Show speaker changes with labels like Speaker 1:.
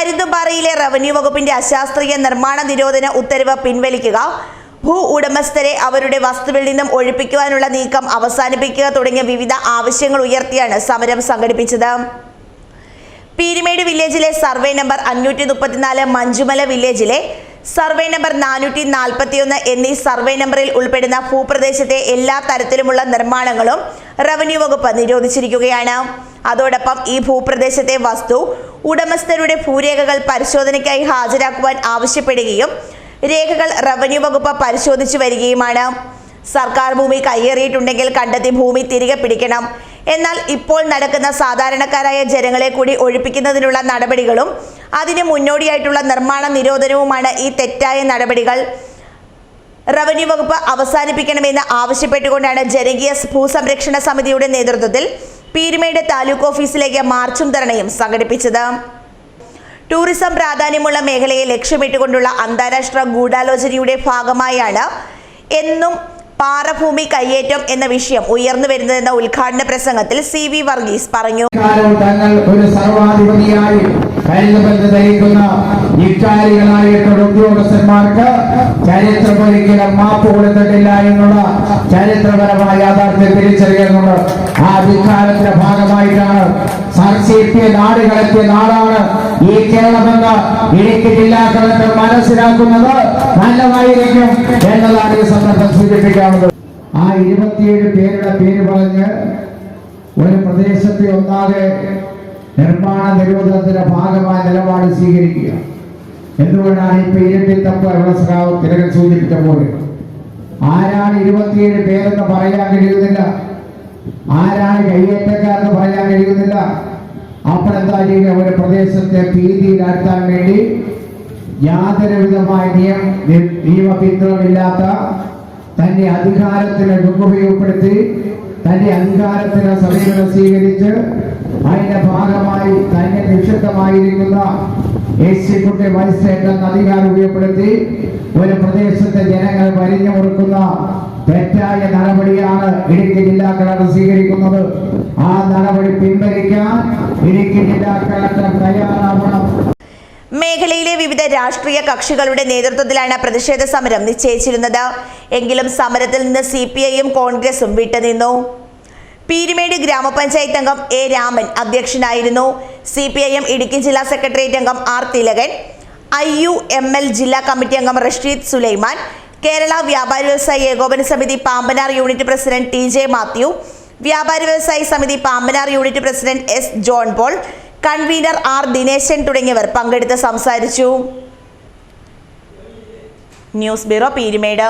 Speaker 1: പരുന്തുംപാറയിലെ revenue വകുപ്പിന്റെ അശാസ്ത്രീയ നിർമ്മാണ നിരോധന ഉത്തരവ് പിൻവലിക്കുക. ഭൂ ഉടമസ്ഥരെ അവരുടെ വസ്തുവിൽ നിന്നും ഒഴിപ്പിക്കുവാനുള്ള നീക്കം അവസാനിപ്പിക്കുക തുടങ്ങിയ വിവിധ ആവശ്യങ്ങൾ ഉയർത്തിയാണ് സമരം സംഘടിപ്പിച്ചത്. പീരിമേട് വില്ലേജിലെ സർവേ നമ്പർ അഞ്ഞൂറ്റി മുപ്പത്തിനാല് മഞ്ജുമല വില്ലേജിലെ സർവേ നമ്പർ നാനൂറ്റി നാൽപ്പത്തിയൊന്ന് എന്നീ സർവേ നമ്പറിൽ ഉൾപ്പെടുന്ന ഭൂപ്രദേശത്തെ എല്ലാ തരത്തിലുമുള്ള നിർമ്മാണങ്ങളും റവന്യൂ വകുപ്പ് നിരോധിച്ചിരിക്കുകയാണ്. അതോടൊപ്പം ഈ ഭൂപ്രദേശത്തെ വസ്തു ഉടമസ്ഥരുടെ ഭൂരേഖകൾ പരിശോധനയ്ക്കായി ഹാജരാക്കുവാൻ ആവശ്യപ്പെടുകയും രേഖകൾ റവന്യൂ വകുപ്പ് പരിശോധിച്ചു വരികയുമാണ്. സർക്കാർ ഭൂമി കയ്യേറിയിട്ടുണ്ടെങ്കിൽ കണ്ടെത്തി ഭൂമി തിരികെ പിടിക്കണം. എന്നാൽ ഇപ്പോൾ നടക്കുന്ന സാധാരണക്കാരായ ജനങ്ങളെ കൂടി ഒഴിപ്പിക്കുന്നതിനുള്ള നടപടികളും അതിന് മുന്നോടിയായിട്ടുള്ള നിർമ്മാണ നിരോധനവുമാണ് ഈ തെറ്റായ നടപടികൾ. റവന്യൂ വകുപ്പ് അവസാനിപ്പിക്കണമെന്ന് ആവശ്യപ്പെട്ടുകൊണ്ടാണ് ജനകീയ ഭൂസംരക്ഷണ സമിതിയുടെ നേതൃത്വത്തിൽ പീരുമേട് താലൂക്ക് ഓഫീസിലേക്ക് മാർച്ചും ധരണയും സംഘടിപ്പിച്ചത്. ടൂറിസം പ്രാധാന്യമുള്ള മേഖലയെ ലക്ഷ്യമിട്ടുകൊണ്ടുള്ള അന്താരാഷ്ട്ര ഗൂഢാലോചനയുടെ ഭാഗമായാണ് എന്നും പാറഭൂമി കയ്യേറ്റം എന്ന വിഷയം ഉയർന്നു വരുന്നതെന്ന ഉദ്ഘാടന പ്രസംഗത്തിൽ സി വർഗീസ് പറഞ്ഞു.
Speaker 2: ഒരു കരുതബന്ധ ധരിക്കുന്ന ഇക്കാരികളായിട്ടുള്ള ഉദ്യോഗസ്ഥന്മാർക്ക് ചരിത്രം ഒരിക്കലും മാപ്പ് കൊടുത്തിട്ടില്ല എന്നുള്ള ചരിത്രപരമായ യാഥാർത്ഥ്യം തിരിച്ചറിയുന്നുണ്ട് ആ വികാരത്തിന്റെ ഭാഗമായിട്ടാണ്. സാക്ഷേപ്യ നാടുകളെത്തിയ നാടാണ് ഈ കേരളമെന്ന് ഇടുക്കി ജില്ലാ കളക്ടർ മനസ്സിലാക്കുന്നത് നല്ലതായിരിക്കും എന്നതാണ് ഈ സന്ദർഭം സൂചിപ്പിക്കാവുന്നത് ആ ഇരുപത്തിയേഴ് പേരുടെ പേര് പറഞ്ഞ് ഒരു പ്രദേശത്തെ ഒന്നാകെ നിർമ്മാണ നിരോധനത്തിന്റെ ഭാഗമായ നിലപാട് സ്വീകരിക്കുക. എന്തുകൊണ്ടാണ് ഇപ്പൊ ഇരട്ടി തപ്പ് വെള്ളസ്രാവ് തിലകൻ സൂചിപ്പിച്ച പോലെ ആരാണ് ഇരുപത്തിയേഴ് പേരെന്ന് പറയാൻ കഴിയുന്നില്ല. ആരാണ് കയ്യേറ്റക്കാരെന്ന് പറയാൻ കഴിയുന്നില്ല. അപ്പോൾ എന്താ ചെയ്യുക? ഒരു പ്രദേശത്തെ ഭീതിയിലാഴ്ത്താൻ വേണ്ടി യാതൊരുവിധമായ നിയമ നിയമപിന്തുണമില്ലാത്ത തന്റെ അധികാരത്തിനെ ദുരുപയോഗപ്പെടുത്തി തന്റെ അധികാരത്തിന് സമീപനം സ്വീകരിച്ച് അതിന്റെ ഭാഗമായി തന്നെ നിക്ഷിപ്തമായിരിക്കുന്ന എസ് സി കുട്ടി മജിസ്ട്രേറ്റ് എന്ന അധികാരം ഉപയോഗപ്പെടുത്തി ഒരു പ്രദേശത്തെ ജനങ്ങൾ വരിഞ്ഞു കൊടുക്കുന്ന തെറ്റായ നടപടിയാണ് ഇടുക്കി ജില്ലാ കളക്ടർ സ്വീകരിക്കുന്നത്. ആ നടപടി പിൻവലിക്കാൻ ഇടുക്കി ജില്ലാ കളക്ടർ തയ്യാറാവണം.
Speaker 1: മേഖലയിലെ വിവിധ രാഷ്ട്രീയ കക്ഷികളുടെ നേതൃത്വത്തിലാണ് പ്രതിഷേധ സമരം നിശ്ചയിച്ചിരുന്നത്. എങ്കിലും സമരത്തിൽ നിന്ന് സി കോൺഗ്രസും വിട്ടുനിന്നു. പീരുമേട് ഗ്രാമപഞ്ചായത്ത് അംഗം എ രാമൻ അധ്യക്ഷനായിരുന്നു. C P I M Idukki ജില്ലാ സെക്രട്ടേറിയറ്റ് അംഗം R Thilakan I U M L ജില്ലാ കമ്മിറ്റി അംഗം Rasheed Sulaiman Kerala Vyapari Vyavasayi Ekopana Samithi Pampanar unit president T J Mathew Vyapari Vyavasayi Samithi Pampanar unit president S John Paul convener R Dineshan തുടങ്ങിയവർ പങ്കെടുത്ത് സംസാരിച്ചു. News bureau Peermade.